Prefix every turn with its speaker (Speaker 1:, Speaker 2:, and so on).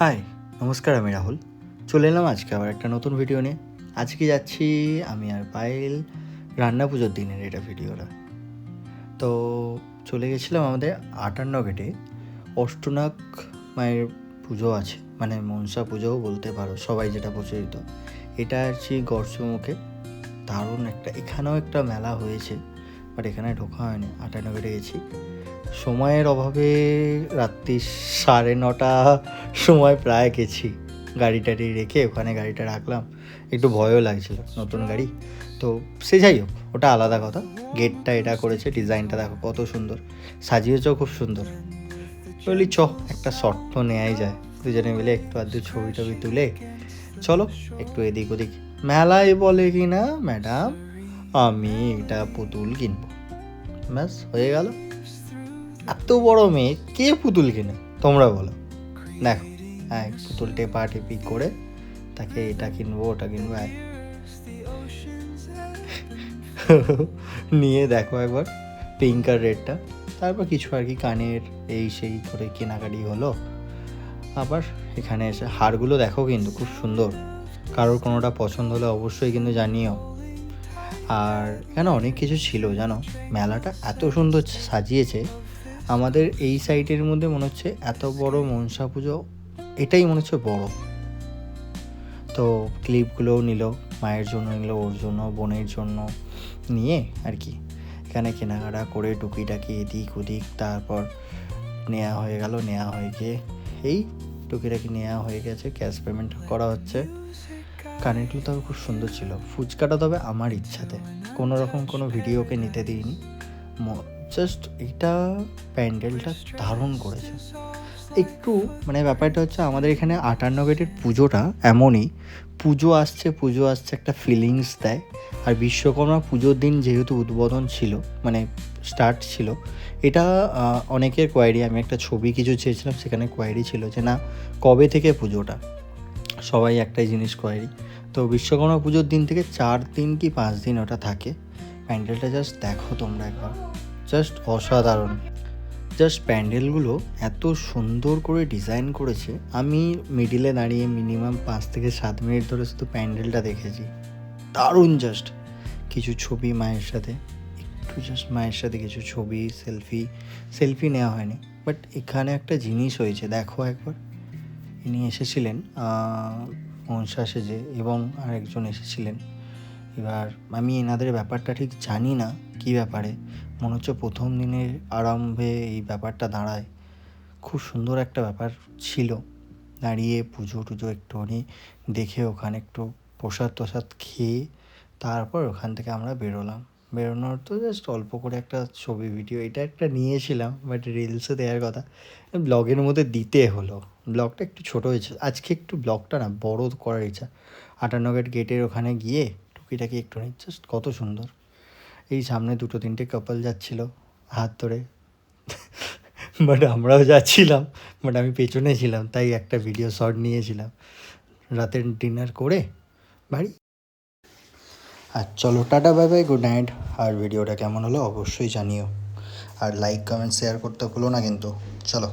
Speaker 1: High, নমস্কার আমি রাহুল। চলে এলাম আজকে আবার একটা নতুন ভিডিও নিয়ে। আজকে যাচ্ছি আমি আর পায়েল রান্না পুজোর দিনের এটা ভিডিওটা তো চলে গেছিলাম আমাদের আটান্ন গেটে। অষ্টনাগ মায়ের পুজো আছে মানে মনসা পুজোও বলতে পারো, সবাই যেটা প্রচলিত। এটা আছি গর্ষমুখে দারুণ একটা, এখানেও একটা মেলা হয়েছে বাট এখানে ঢোকা হয়নি। আটান্ন গেটে গেছি। সময়ের অভাবে রাত্রি সাড়ে নটা সময় প্রায় গেছি। গাড়ি টাড়ি রেখে ওখানে গাড়িটা রাখলাম। একটু ভয়ও লাগছিল নতুন গাড়ি। তো সে যাই হোক, ওটা আলাদা কথা। গেটটা এটা করেছে, ডিজাইনটা দেখো কত সুন্দর। সাজিয়েছেও খুব সুন্দর। বলি, চ, একটা শর্ট তো নেওয়াই যায়। দুজনে মিলে একটু আধটু ছবি টবি তুলে, চলো, একটু এদিক ওদিক। মেলায় বলে কি না, ম্যাডাম? আমি এটা পুতুল কিনবো। ব্যাস, হয়ে গেল। এত বড় মেয়ে, কে পুতুল কিনে? তোমরা বলো। দেখো হ্যাঁ পুতুল টেপা টেপি করে তাকে এটা কিনবো, ওটা কিনবো হ্যাঁ। নিয়ে দেখো একবার পিঙ্ক আর রেডটা তারপর কিছু আর কি, কানের এই সেই করে কেনাকাটি হলো। আবার এখানে এসে হারগুলো দেখো কিন্তু খুব সুন্দর। কারোর কোনোটা পছন্দ হলে অবশ্যই কিন্তু জানিও। আর এখানে অনেক কিছু ছিল, জানো? মেলাটা এত সুন্দর সাজিয়েছে। আমাদের এই সাইটের মধ্যে মনে হচ্ছে এত বড় মনসা পুজো, এটাই মনে হচ্ছে বড়। তো ক্লিপগুলোও নিল, মায়ের জন্য নিল, ওর জন্য, বোনের জন্য নিয়ে আর কি। এখানে কেনাকাটা করে টুকিটাকি এদিক ওদিক তারপর নেওয়া হয়ে গেল নেওয়া হয়ে গিয়ে এই টুকিটাকি নেওয়া হয়ে গেছে ক্যাশ পেমেন্ট করা হচ্ছে। কানেরগুলো তবে খুব সুন্দর ছিল। ফুচকাটা তবে আমার ইচ্ছাতে। কোনো রকম কোনো ভিডিওকে নিতে দিইনি। জাস্ট এটা প্যান্ডেলটা দারুণ করেছে। একটু মানে ব্যাপারটা হচ্ছে আমাদের এখানে আটান্ন গেটের পুজোটা এমনই, পুজো আসছে পুজো আসছে, একটা ফিলিংস দেয়। আর বিশ্বকর্মা পুজোর দিন যেহেতু উদ্বোধন ছিল মানে স্টার্ট ছিল, এটা অনেকের কোয়ারি আমি একটা ছবি কিছু চেয়েছিলাম, সেখানে কোয়ারি ছিল যে না, কবে থেকে পুজোটা? সবাই একটাই জিনিস কোয়ারি তো বিশ্বকর্মা পুজোর দিন থেকে চার দিন কি পাঁচ দিন ওটা থাকে। প্যান্ডেলটা জাস্ট দেখো তোমরা একবার। জাস্ট অসাধারণ। জাস্ট প্যান্ডেলগুলো এত সুন্দর করে ডিজাইন করেছে, আমি মিডিলে দাঁড়িয়ে মিনিমাম পাঁচ থেকে সাত মিনিট ধরে শুধু প্যান্ডেলটা দেখেছি। দারুণ জাস্ট। কিছু ছবি মায়ের সাথে, একটু জাস্ট মায়ের সাথে কিছু ছবি, সেলফি সেলফি নেওয়া হয়নি, বাট এখানে একটা জিনিস হয়েছে, দেখো একবার। ইনি এসেছিলেন মনসা সেজে এবং আরেকজন এসেছিলেন। এবার আমি এনাদের ব্যাপারটা ঠিক জানি না কী ব্যাপারে? মনে হচ্ছে প্রথম দিনের আরম্ভে এই ব্যাপারটা দাঁড়ায়। খুব সুন্দর একটা ব্যাপার ছিল। দাঁড়িয়ে পুজো টুজো একটুখানি দেখে ওখানে একটু প্রসাদ টসাদ খেয়ে তারপর ওখান থেকে আমরা বেরোলাম। বেরোনোর তো জাস্ট অল্প করে একটা ছবি ভিডিও এটা একটা নিয়েছিলাম বাট রিলসে দেওয়ার কথা। ব্লগের মধ্যে দিতে হলো। ব্লগটা একটু ছোটো হয়েছে। আজকে একটু ব্লগটা না, বড় করার ইচ্ছা। আটান্ন গেট গেটের ওখানে গিয়ে টুকিটাকি একটু জাস্ট কত সুন্দর। এই সামনে দুটো তিনটে কাপল যাচ্ছিল, হাত ধরে। বাট আমরাও যাচ্ছিলাম বাট আমি পেছনে ছিলাম, তাই একটা ভিডিও শর্ট নিয়েছিলাম। রাতের ডিনার করে বাড়ি। আর চলো, tata bye bye good night আর ভিডিওটা কেমন হলো অবশ্যই জানিও। আর লাইক কমেন্ট শেয়ার করতে ভুলো না কিন্তু। চলো।